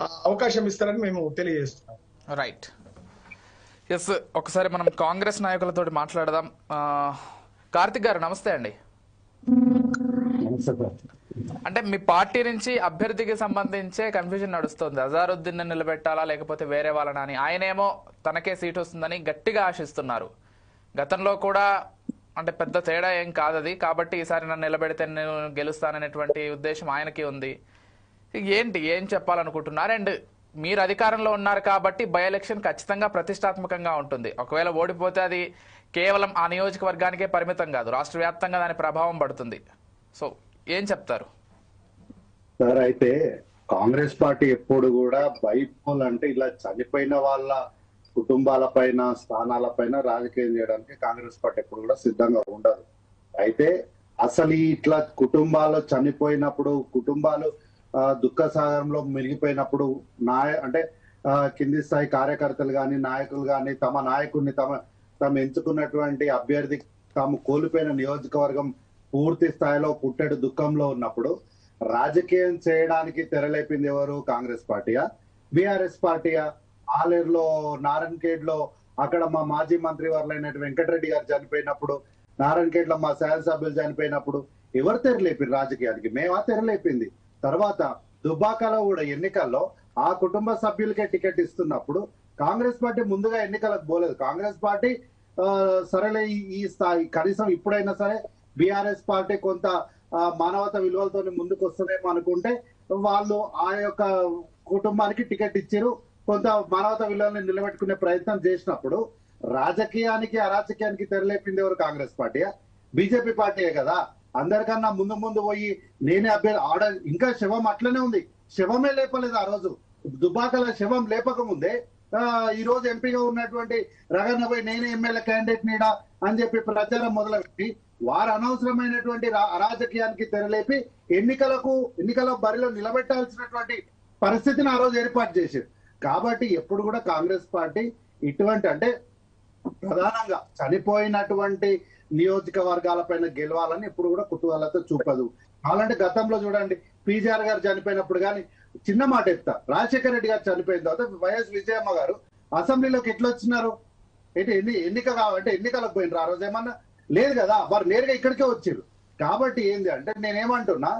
అవకాశం ఇస్తారని మేము తెలియజేస్తున్నాం. రైట్ ఎస్ ఒకసారి మనం కాంగ్రెస్ నాయకులతో మాట్లాడదాం. ఆ, కార్తిక్ గారు నమస్తే అండి. అంటే మీ పార్టీ నుంచి అభ్యర్థికి సంబంధించే కన్ఫ్యూజన్ నడుస్తుంది. అజారుద్దీన్ నిలబెట్టాలా లేకపోతే వేరే వాళ్ళని అని. ఆయనేమో తనకే సీట్ వస్తుందని గట్టిగా ఆశిస్తున్నారు. గతంలో కూడా అంటే పెద్ద తేడా ఏం కాదది. కాబట్టి ఈసారి నన్ను నిలబెడితే నేను గెలుస్తాననేటువంటి ఉద్దేశం ఆయనకి ఉంది. ఏంటి ఏం చెప్పాలనుకుంటున్నారు అండ్ మీరు అధికారంలో ఉన్నారు కాబట్టి బై ఎలక్షన్ ఖచ్చితంగా ప్రతిష్టాత్మకంగా ఉంటుంది. ఒకవేళ ఓడిపోతే అది కేవలం ఆ నియోజకవర్గానికే పరిమితం కాదు రాష్ట్ర వ్యాప్తంగా దాని ప్రభావం పడుతుంది. సో ఏం చెప్తారు? సార్ అయితే కాంగ్రెస్ పార్టీ ఎప్పుడు కూడా బైపోల్ అంటే ఇలా చనిపోయిన వాళ్ళ కుటుంబాల పైన స్థానాల పైన రాజకీయం చేయడానికి కాంగ్రెస్ పార్టీ ఎప్పుడు కూడా సిద్ధంగా ఉండదు. అయితే అసలు ఇట్లా కుటుంబాలు చనిపోయినప్పుడు కుటుంబాలు దుఃఖ సాగరంలో మిగిలిపోయినప్పుడు నాయ అంటే కింది స్థాయి కార్యకర్తలు గాని నాయకులు గాని తమ నాయకుడిని తమ తాము ఎంచుకున్నటువంటి అభ్యర్థి తాము కోల్పోయిన నియోజకవర్గం పూర్తి స్థాయిలో పుట్టెడు దుఃఖంలో ఉన్నప్పుడు రాజకీయం చేయడానికి తెరలేపింది ఎవరు? కాంగ్రెస్ పార్టీయా? బీఆర్ఎస్ పార్టీయా? ఆలేరులో నారాయణఖేడ్లో అక్కడ మా మాజీ మంత్రి వర్లైనటువంటి వెంకటరెడ్డి గారు చనిపోయినప్పుడు నారాయణఖేడ్లో మా శాసనసభ్యులు చనిపోయినప్పుడు ఎవరు తెరలేపింది రాజకీయానికి? మేమా తెరలేపింది? తర్వాత దుబ్బాకలో కూడా ఎన్నికల్లో ఆ కుటుంబ సభ్యులకే టికెట్ ఇస్తున్నప్పుడు కాంగ్రెస్ పార్టీ ముందుగా ఎన్నికలకు పోలేదు. కాంగ్రెస్ పార్టీ సరేలే ఈ- ఈ స్థాయి కనీసం ఇప్పుడైనా సరే బీఆర్ఎస్ పార్టీ కొంత మానవత విలువలతో ముందుకు వస్తుందేమో అనుకుంటే వాళ్ళు ఆ యొక్క కుటుంబానికి టికెట్ ఇచ్చారు. కొంత మానవత విలువల్ని నిలబెట్టుకునే ప్రయత్నం చేసినప్పుడు రాజకీయానికి అరాజకీయానికి తెరలేపింది ఎవరు? కాంగ్రెస్ పార్టీ బీజేపీ పార్టీయే కదా. అందరికన్నా ముందు ముందు పోయి నేనే అభ్యర్థి ఆడ ఇంకా శవం అట్లనే ఉంది. శవమే లేపలేదు ఆ రోజు. దుబాకల శవం లేపక ముందే ఈ రోజు ఎంపీగా ఉన్నటువంటి రగన్న పోయి నేనే ఎమ్మెల్యే క్యాండిడేట్ నీడా అని చెప్పి ప్రచారం మొదలుపెట్టి వారు అనవసరమైనటువంటి రా- అరాజకీయానికి తెరలేపి ఎన్నికలకు ఎన్నికల బరిలో నిలబెట్టాల్సినటువంటి పరిస్థితిని ఆ రోజు ఏర్పాటు చేశారు. కాబట్టి ఎప్పుడు కూడా కాంగ్రెస్ పార్టీ ఇటువంటి అంటే ప్రధానంగా చనిపోయినటువంటి నియోజకవర్గాల పైన గెలవాలని ఎప్పుడు కూడా కుతూహలతో చూపదు. అలాంటి గతంలో చూడండి పీజీఆర్ గారు చనిపోయినప్పుడు కానీ చిన్న మాట ఎత్తా రాజశేఖర రెడ్డి గారు చనిపోయిన తర్వాత వైఎస్ విజయమ్మ గారు అసెంబ్లీలోకి ఎట్లా వచ్చినారు? ఏంటి ఎన్ని ఎన్నిక కావాలంటే ఎన్నికలకు పోయినారు ఆ రోజు ఏమన్నా? లేదు కదా వారు నేరుగా ఇక్కడికే వచ్చారు కాబట్టి ఏంది అంటే నేనేమంటున్నా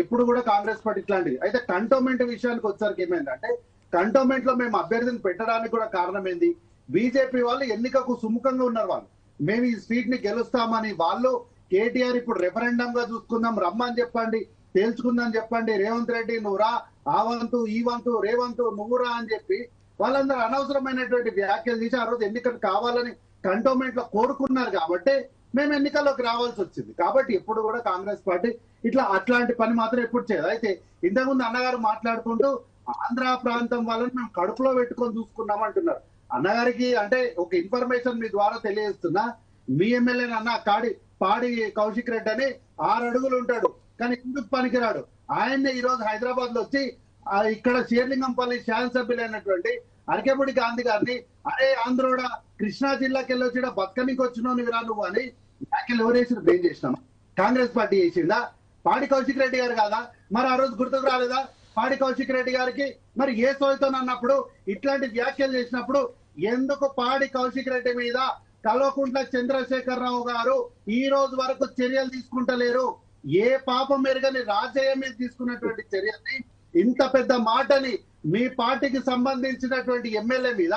ఎప్పుడు కూడా కాంగ్రెస్ పార్టీ ఇట్లాంటిది. అయితే కంటోన్మెంట్ విషయానికి వచ్చేసరికి ఏమైందంటే కంటోన్మెంట్లో మేము అభ్యర్థిని పెట్టడానికి కూడా కారణం ఏంది? బీజేపీ వాళ్ళు ఎన్నికకు సుముఖంగా ఉన్నారు వాళ్ళు. మేము ఈ సీట్ని గెలుస్తామని వాళ్ళు కేటీఆర్ ఇప్పుడు రెఫరెండం గా చూసుకుందాం రమ్మని చెప్పండి తేల్చుకుందాం చెప్పండి రేవంత్ రెడ్డి నువ్వు రా ఆ వంతు ఈ వంతు రేవంతు నువ్వు రా అని చెప్పి వాళ్ళందరూ అనవసరమైనటువంటి వ్యాఖ్యలు చేసి ఆ రోజు ఎన్నికలు కావాలని కంటోన్మెంట్లో కోరుకున్నారు కాబట్టి మేము ఎన్నికల్లోకి రావాల్సి వచ్చింది. కాబట్టి ఎప్పుడు కూడా కాంగ్రెస్ పార్టీ ఇట్లా అట్లాంటి పని మాత్రం ఎప్పుడు చేయదు. అయితే ఇంతకుముందు అన్నగారు మాట్లాడుకుంటూ ఆంధ్ర ప్రాంతం వాళ్ళని మేము కడుపులో పెట్టుకొని చూసుకున్నాం అంటున్నారు. అన్నగారికి అంటే ఒక ఇన్ఫర్మేషన్ మీ ద్వారా తెలియజేస్తున్నా మీ ఎమ్మెల్యే అన్న కాడి పాడి కౌశిక్ రెడ్డి అని ఆరు అడుగులు ఉంటాడు. కానీ ఎందుకు పనికిరాడు? ఆయన్నే ఈ రోజు హైదరాబాద్లో వచ్చి ఇక్కడ షేర్లింగంపల్లి శాసనసభ్యులైనటువంటి అరకెపూడి గాంధీ గారిని అరే ఆంధ్రోడ కృష్ణా జిల్లాకి వెళ్ళి వచ్చి బతకనికి వచ్చినావు నువ్వు రా నువ్వు అని వ్యాఖ్యలు ఎవరేసిన వేసి ఏం చేసినాం కాంగ్రెస్ పార్టీ చేసిందా? పాడి కౌశిక్ రెడ్డి గారు కాదా? మరి ఆ రోజు గుర్తుకు రాలేదా? పాడి కౌశిక్ రెడ్డి గారికి మరి ఏ సోయితో అన్నప్పుడు ఇట్లాంటి వ్యాఖ్యలు చేసినప్పుడు ఎందుకు పాడి కౌశిక్ రెడ్డి మీద కల్వకుంట్ల చంద్రశేఖర్ రావు గారు ఈ రోజు వరకు చర్యలు తీసుకుంటలేరు? ఏ పాపం మెరుగని రాజయ్య మీద తీసుకున్నటువంటి చర్యని ఇంత పెద్ద మాటని మీ పార్టీకి సంబంధించినటువంటి ఎమ్మెల్యే మీద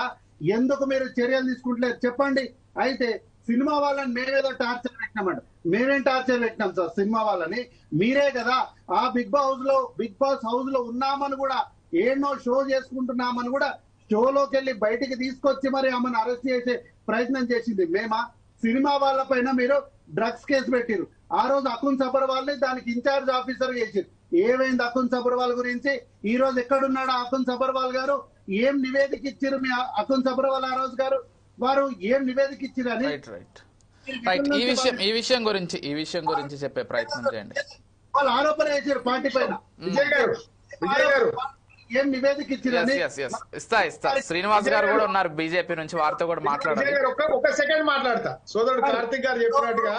ఎందుకు మీరు చర్యలు తీసుకుంటలేరు? చెప్పండి. అయితే సినిమా వాళ్ళని మేమేదో టార్చర్ పెట్టినామంట. మేమేం టార్చర్ పెట్టినాం సార్ సినిమా వాళ్ళని? మీరే కదా ఆ బిగ్ బాస్లో బిగ్ బాస్ హౌస్లో ఉన్నామని కూడా ఏనో షో చేసుకుంటున్నామని కూడా షోలోకి వెళ్ళి బయటికి తీసుకొచ్చి మరి ఆమెను అరెస్ట్ చేసే ప్రయత్నం చేసింది. మేమా? సినిమా వాళ్ళ పైన మీరు డ్రగ్స్ కేసు పెట్టిరు ఆ రోజు అకున్ సబర్వాల్ని దానికి ఇన్ఛార్జ్ ఆఫీసర్ చేసిరు ఏమైంది అకున్ సబర్వాల్ గురించి? ఈ రోజు ఎక్కడున్నాడు అకున్ సబర్వాల్ గారు? ఏం నివేదిక ఇచ్చారు మీ అకున్ సబర్వాల్ ఆ రోజు గారు? వారు ఏం నివేదిక ఇచ్చిరని రైట్ రైట్ ఈ విషయం ఈ విషయం గురించి ఈ విషయం గురించి చెప్పే ప్రయత్నం చేయండి. వాళ్ళు ఆరోపణ చేశారు పార్టీ పైన. విజయ్ గారు విజయ్ గారు. ఏం నివేదిక ఎస్ ఇస్తా ఇస్తా. శ్రీనివాస్ గారు కూడా ఉన్నారు బీజేపీ నుంచి వారితో కూడా విజయ్ మాట్లాడాలి. గారు ఒక్క ఒక్క సెకండ్ మాట్లాడతా. సోదరుడు కార్తిక్ గారు చెప్పినట్టుగా.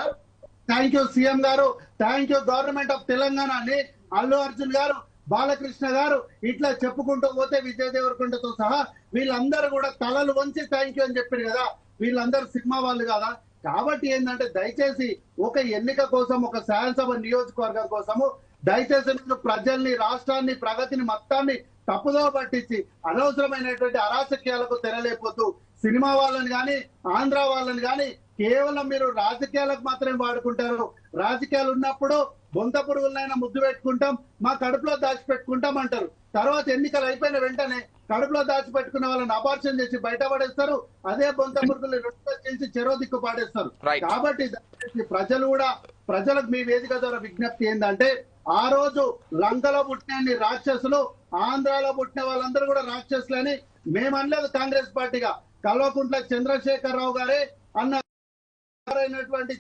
Thank you CM garu. Thank you government of Telangana అని అల్లు అర్జున్ గారు బాలకృష్ణ గారు ఇట్లా చెప్పుకుంటూ పోతే విజయ్ దేవరకొండతో సహా వీళ్ళందరూ కూడా తలలు వంచి థ్యాంక్ యూ అని చెప్పారు కదా. వీళ్ళందరూ సినిమా వాళ్ళు కదా? కాబట్టి ఏంటంటే దయచేసి ఒక ఎన్నిక కోసం ఒక శాసనసభ నియోజకవర్గం కోసము దయచేసి మీరు ప్రజల్ని రాష్ట్రాన్ని ప్రగతిని మొత్తాన్ని తప్పుదో పట్టించి అనవసరమైనటువంటి అరాచక్యాలకు తెరలేకపోతూ సినిమా వాళ్ళని కానీ ఆంధ్ర వాళ్ళని కానీ కేవలం మీరు రాజకీయాలకు మాత్రమే వాడుకుంటారు. రాజకీయాలు ఉన్నప్పుడు బొంత పురుగులైనా ముద్దు పెట్టుకుంటాం మా కడుపులో దాచిపెట్టుకుంటాం అంటారు. తర్వాత ఎన్నికలు అయిపోయిన వెంటనే కడుపులో దాచిపెట్టుకున్న వాళ్ళని అపార్షన్ చేసి బయట పడేస్తారు. అదే బొంత రెండు చేసి చెరో దిక్కు పాడేస్తారు. కాబట్టి ప్రజలు కూడా ప్రజలకు మీ వేదిక ద్వారా విజ్ఞప్తి ఏంటంటే ఆ రోజు లంకలో పుట్టిన రాక్షసులు ఆంధ్రాలో పుట్టిన వాళ్ళందరూ కూడా రాక్షసులని మేము అనలేదు కాంగ్రెస్ పార్టీగా. కల్వకుంట్ల చంద్రశేఖర్ రావు గారే అన్న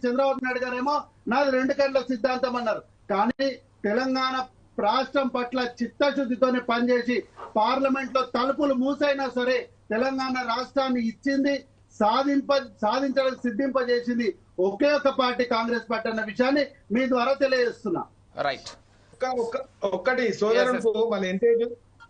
చంద్రబాబు నాయుడు గారేమో నాది రెండు కళ్ళ సిద్ధాంతం అన్నారు. కానీ తెలంగాణ రాష్ట్రం పట్ల చిత్తశుద్ధితోనే పనిచేసి పార్లమెంట్లో తలుపులు మూసైనా సరే తెలంగాణ రాష్ట్రాన్ని ఇచ్చింది సాధింప సాధించడానికి సిద్ధింపజేసింది ఒకే ఒక పార్టీ కాంగ్రెస్ పార్టీ అన్న విషయాన్ని మీ ద్వారా తెలియజేస్తున్నా. రైట్ ఒక్క- ఒక్క- ఒక్కటి సోదరుడు వాళ్ళ ఎంటేజ్